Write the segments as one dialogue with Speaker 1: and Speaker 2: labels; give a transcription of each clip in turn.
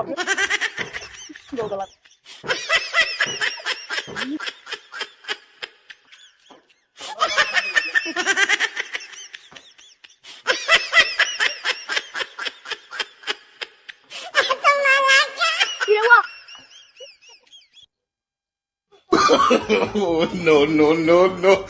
Speaker 1: かも。動画は。oh, no, no, no, no.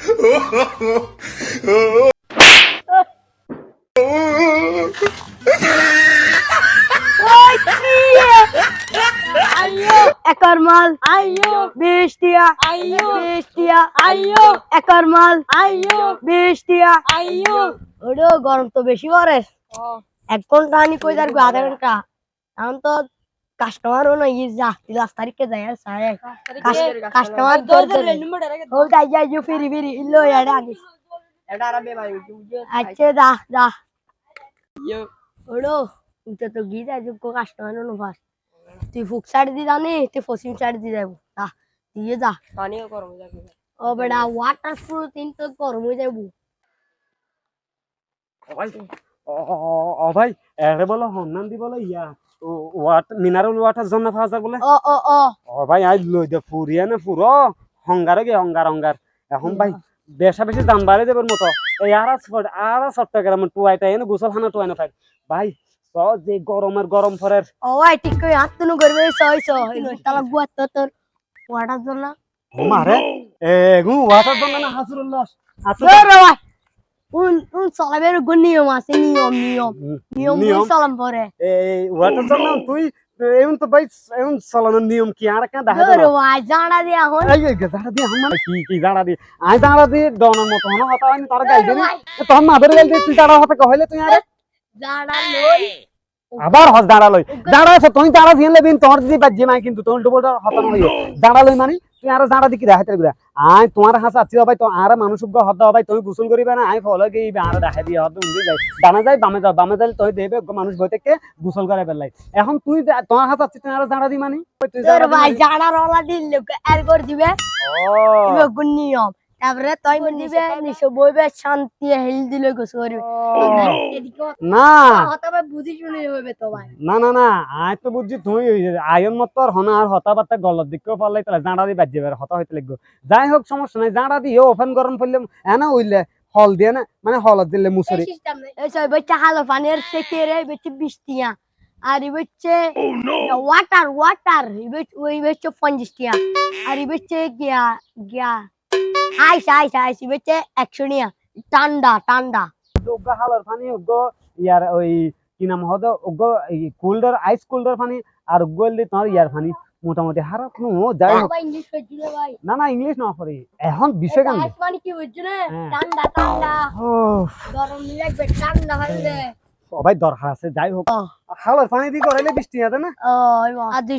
Speaker 2: মাল। আইয়ো। বিশ টিয়া আইয়ো। বিশ টিয়া আইয়ো। একর মাল। আইয়ো। বিশ টিয়া আইয়ো। ওডো গরম তো বেশি পরে এক ঘণ্টা আনি কই যার আধা ঘণ্টা। এখন তো কাস্টমারও নাই যা লাস্ট তারিখে যায় আর সায় কাস্টমার দর ধরে। ও যাই যাই যো ফিরি ফিরি ইল্লো এডা আনি আচ্ছা যা যা। ওডো তুই তো গি যাই যোগ্য কাস্টমার নো ফাস তুই ফুক সাইড দি জানি তুই পশ্চিম সাইড দি যাব। যা দিয়ে যা।
Speaker 3: পানিও গরম যাবে।
Speaker 2: ও বেটা ওয়াটার প্রুফ তো গরম হয়ে যাব।
Speaker 4: ভাই ও ভাই এরে বলো হন্নান দি বলো ইয়া ওয়াটার মিনারেল ওয়াটার জন্য পাওয়া যায় বলে।
Speaker 2: ও ও ও
Speaker 4: ও ভাই আই লই দে ফুরিয়া না ফুরো। হঙ্গারে গে হঙ্গার হঙ্গার। এখন ভাই বেশা বেশি দাম বাড়ে যাবার মতো। এই আর আর চট্টগ্রাম টুয়াইটা এনে গোসল খানা টুয়াই না থাক। ভাই যে গরমের গরম ফরের
Speaker 2: ও ঠিক করে হাত তুনু করবে সই সই তালা গুয়া তো তোর। ওয়াটার জন্য।
Speaker 4: মারে এ গু ওয়াটার জন্য না হাসুরুল্লাহ হাসুর
Speaker 2: রে উন উন সলাবের গুণ নিয়ম আছে নিয়ম নিয়ম। নিয়ম
Speaker 4: নিয়ম।
Speaker 2: সালাম পরে।
Speaker 4: এই ওয়াটার জন্য তুই এমন তো ভাই এমন নিয়ম কি? আর কেন দেখা
Speaker 2: রে ভাই জানা দিয়া হন
Speaker 4: এই এই জাড়া দিয়ে আমার কি কি জাড়া দিয়ে? আই জাড়া মতো হনো। হতা তার গাই দিনি
Speaker 2: ভাই
Speaker 4: তোর মাদের গাই তুই জাড়া হতে কইলে তুই আরে?
Speaker 2: জানা
Speaker 4: আবার হস জাড়া লই জাড়া আছে তুই জাড়া দিয়ে লেবিন তোর যদি বাজে মাই কিন্তু তোর ডবল হতা নই জাড়া লই মানে তুই আর জাড়া দিকি দেখাতে গুলা আই তোমার হাস আছে ভাই তো আর মানুষ উগ্গ হদ ভাই তুই গোসল করিবে না আই ফলো গই আর দেখা দিয়ে হদ উন্দি যাই ডানা যাই বামে যাও বামে যাই তুই দেবে মানুষ বই থেকে গোসল করে বেলাই এখন তুই তোমার হাস আছে তুই আর জাড়া দি মানে। তুই দি
Speaker 2: ভাই
Speaker 4: মানি?
Speaker 2: জানা রলা দিল এর করে দিবে
Speaker 4: ও
Speaker 2: নিয়ম। তারপরে তুই দিবে নিশো বইবে শান্তি হেল দিলে গোস করবে
Speaker 4: না।
Speaker 2: হতা ভাই বুঝি শুনে হবে তো ভাই।
Speaker 4: না না না আয় তো বুঝছি তুই আয়ন মত আর হনা আর হতা বার্তা গলত দিকেও পারলাই তাহলে জাঁড়া দি বাজ্যে বের হতা হইতে লাগবে। যাই হোক সমস্যা নাই। জাঁড়া দিয়ে ওপেন গরম করলে এনা উইলে হল দিয়ে না মানে হলত দিলে মুসুরি।
Speaker 2: এইসব বাচ্চা হালো পানির সেকে রে বেচে বৃষ্টিয়া আর এই বাচ্চে ওয়াটার ওয়াটার ওই বাচ্চে পঞ্চাশ টিয়া আর এই বাচ্চে গিয়া গিয়া আইস আইস আইস বাচ্চে একশো টিয়া ঠান্ডা ঠান্ডা
Speaker 4: উগ্গ হালর পানি ইয়ার ওই কি নাম হদ উগ্গ কুলডার আইস কুলডার পানি আর হইলে তোমার ইয়ার পানি মোটামুটি হারাপ নো যাই হোক।
Speaker 2: ইংলিশ না ভাই।
Speaker 4: না না ইংলিশ না এখন বিষয় কেন
Speaker 2: মানে কি হচ্ছে না
Speaker 4: হ্যাঁ।
Speaker 2: ঠান্ডা ঠান্ডা গরম লাগবে ঠান্ডা
Speaker 4: সবাই দরকার আছে যাই হোক। হালর পানি দিয়ে করাইলে বৃষ্টি আছে না?
Speaker 2: ও আর দুই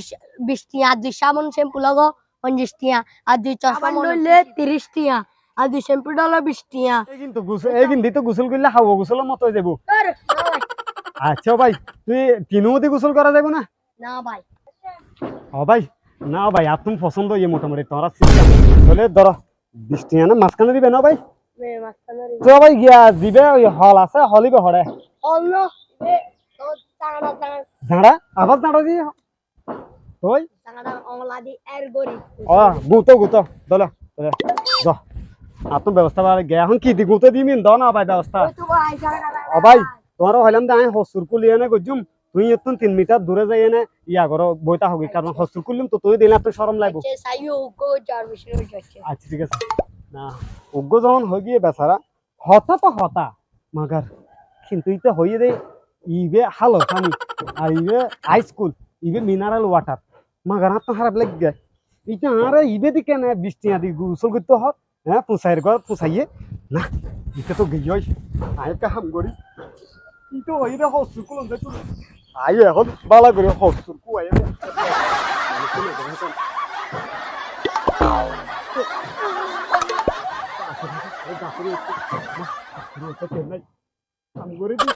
Speaker 2: টিয়া আর দুই সাবান শ্যাম্পু লাগো। পঞ্চাশ টিয়া আর দুই চশমা লইলে তিরিশ টিয়া আর দুই শ্যাম্পু ডালো বিশ টিয়া।
Speaker 4: কিন্তু গোসল এই কিন্তু তো গোসল করলে হাওয়া গোসলের মতো হয়ে যাব। আচ্ছা ভাই তুই তিনুমতি গোসল করা যাবে না?
Speaker 2: না ভাই।
Speaker 4: ও ভাই না ভাই আর তুমি পছন্দ ইয়ে মোটামুটি তোরা সিস্টেম তাহলে ধর বৃষ্টি আনে মাঝখানে দিবে না ভাই? তো ভাই গিয়া দিবে ওই হল আছে হলিবে হরে
Speaker 2: টানা টানা
Speaker 4: ঝাড়া আবার ঝাড়া দিয়ে ওই
Speaker 2: টানা
Speaker 4: গুতো গুতো দলে ব্যবস্থা এখন কি দি গুতো দিমিন দ না ভাই ব্যবস্থা
Speaker 2: ভাই
Speaker 4: হইলাম দে আমি হসুর গজুম তুই তিন মিটার দূরে যাই এনে ইয়া করো হবি কারণ হসুর কুলিম তো তুই দিলে একটু সরম লাগবো। আচ্ছা ঠিক আছে। না উগ্র যখন হয়ে গিয়ে বেচারা হতা তো হতা মাগার কিন্তু ইতে দে ইবে হালো পানি আর ইবে আইস কুল ইবে মিনারেল ওয়াটার মাগার হাত খারাপ লাগে ইটা আরে ইবে দি কেন বৃষ্টি আদি গোসল করতে হত হ্যাঁ পুষাইয়ের ঘর পুষাইয়ে না ইটা তো গেই আয় কাম করি ইটো ওই রে হসুর কুল দেখো আয় এখন বালা করে হসুর কু আয় কাম করে দি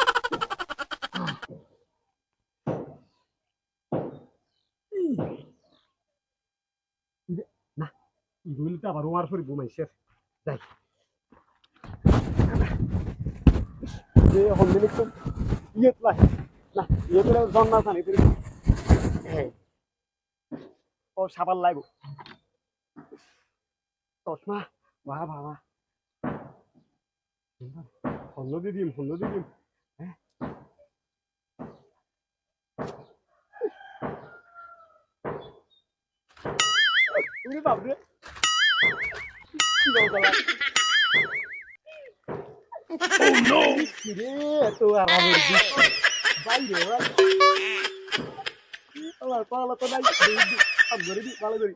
Speaker 4: না ইগুলিতে আবার ওমার ফরি ঘুমাইছে। যাই। যে হন্দিন একটু ইয়ে না ইয়ে করে জন না জানি ফিরে সাবান লাগবো। চশমা। বাহ বাবা হল্ল দি দিম হল্ল দি দিম। হ্যাঁ। উনি বাবরে কি বললা কিরে এত আরামের দিন বাইরে ওরা আল্লাহ পালা তো নাই সব করে দি ভালো করি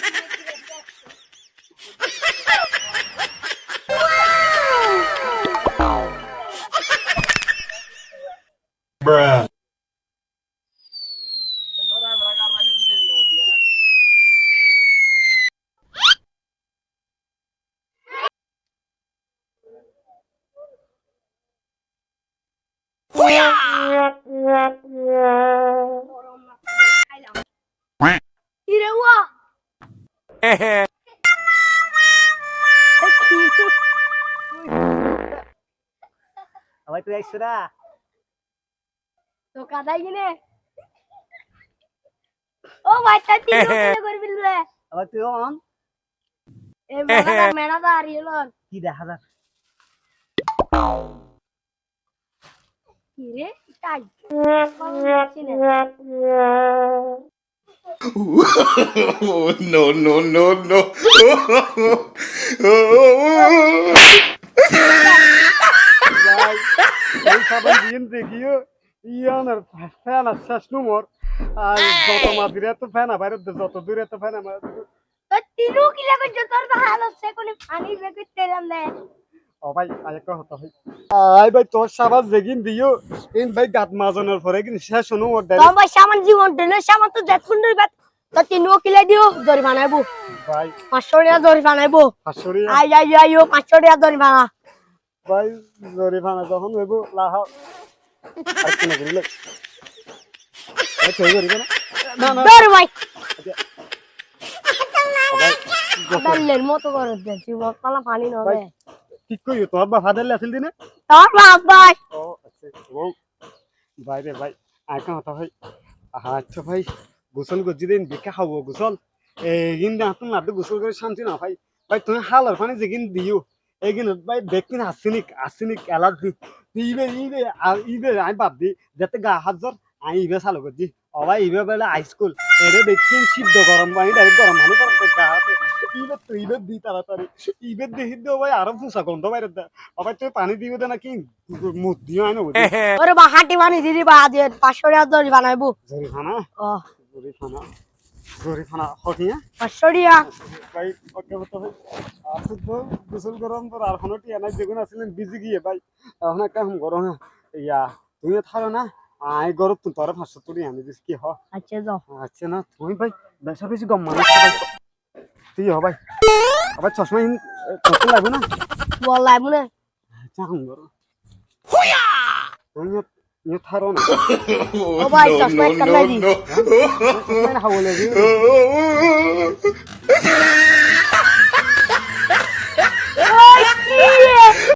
Speaker 4: আবার তুই আইসো না
Speaker 2: তো কাদাই কিনে ও ভাই তা তিন কিলো করে ফেলবে।
Speaker 4: আবার তুই অন।
Speaker 2: এ মেনাদা আর ইলন
Speaker 4: কি দেখা যা
Speaker 2: কি রে? তাই
Speaker 1: Oh, no, no, no, no.
Speaker 4: ইয়ানের ফ্যান আছে শেষ নম্বর আর যত মাঝিরে তো ফ্যান বাইরে যত দূরে তো ফ্যান আমার
Speaker 2: তিনু কিলো করে তোর ভালো সে কোনি পানি বেকে তেলাম দে
Speaker 4: ও ভাই আর হতো ভাই আই ভাই তোর সাবান যেগিন দিও। ইন ভাই গাত মাজনের পরে কিন্তু শেষ হনো ওর
Speaker 2: তো ভাই সামান জীবন টেনে সামান তো দেখুন রে বাত তো তিনু কিলো দিও দড়ি বানাইবো
Speaker 4: ভাই।
Speaker 2: পাঁচশো টাকা দড়ি বানাইবো
Speaker 4: হাসুরি
Speaker 2: আই আই আই ও পাঁচশো টাকা দড়ি বানা
Speaker 4: ভাই জরিমানা যখন হইব লাহ। আর কি না। না না। না
Speaker 2: দড়ি ভাই মতো করে পানি নবে
Speaker 4: ঠিক কই তোর বা ফাদারলে আছিল দিনে?
Speaker 2: বাপ ভাই।
Speaker 4: ও আচ্ছা ও ভাই রে ভাই আইকা হতা ভাই। আচ্ছা ভাই গোসল করছি দিন বিকা খাব গোসল। এইগিন হাতুন নাটু গোসল করে শান্তি না ভাই। ভাই তুমি হালার পানি যেগিন দিও এইগিন ভাই দেখকিন আসিনিক আসিনিক এলার্জি ইবে ইবে আর ইবে আমি বাদ দি যাতে গা হাত জ্বর আমি ইবে চালু করছি অবাই ইবে বেলা হাইস্কুল এরে দেখছিন সিদ্ধ গরম পানি ডাইরেক্ট গরম পানি করে গা হাতে। ইবে তো ইবে দি তাড়াতাড়ি। ইবে দেখি দিও ভাই আরও ফুসা গন্ধ বাইরে দে অবাই তুই পানি দিবে দে নাকি? মুখ দিও আইনো
Speaker 2: ওরে বা হাঁটি বানি দিদি বা দিয়ে পাঁচশো টাকা দড়ি বানাইবো।
Speaker 4: জরিফানা
Speaker 2: ও।
Speaker 4: জরিফানা জরিফানা হকিয়া
Speaker 2: পাঁচশো টাকা।
Speaker 4: ভাই ওকে বলতে ভাই আসুক তো গোসল গরম তোর আর আসলেন বিজি গিয়ে ভাই। এখন একটা গরম ইয়া তুমি থাকো না? আই গরম তো তোর পাঁচশো তুলি আনি দিস কি হ
Speaker 2: আচ্ছা যাও
Speaker 4: আচ্ছা না তুমি ভাই বেশা বেশি গম ভাই তুই হ ভাই আবার চশমা ইন চশমা লাগবে না
Speaker 2: বললাই মনে
Speaker 4: আচ্ছা হুম গরম তুমি ইয়ে থারো না
Speaker 1: Oh,
Speaker 2: ভাই,
Speaker 1: no,
Speaker 2: চশমা
Speaker 1: no,
Speaker 2: একটা
Speaker 1: no,
Speaker 2: লাগি।
Speaker 1: no.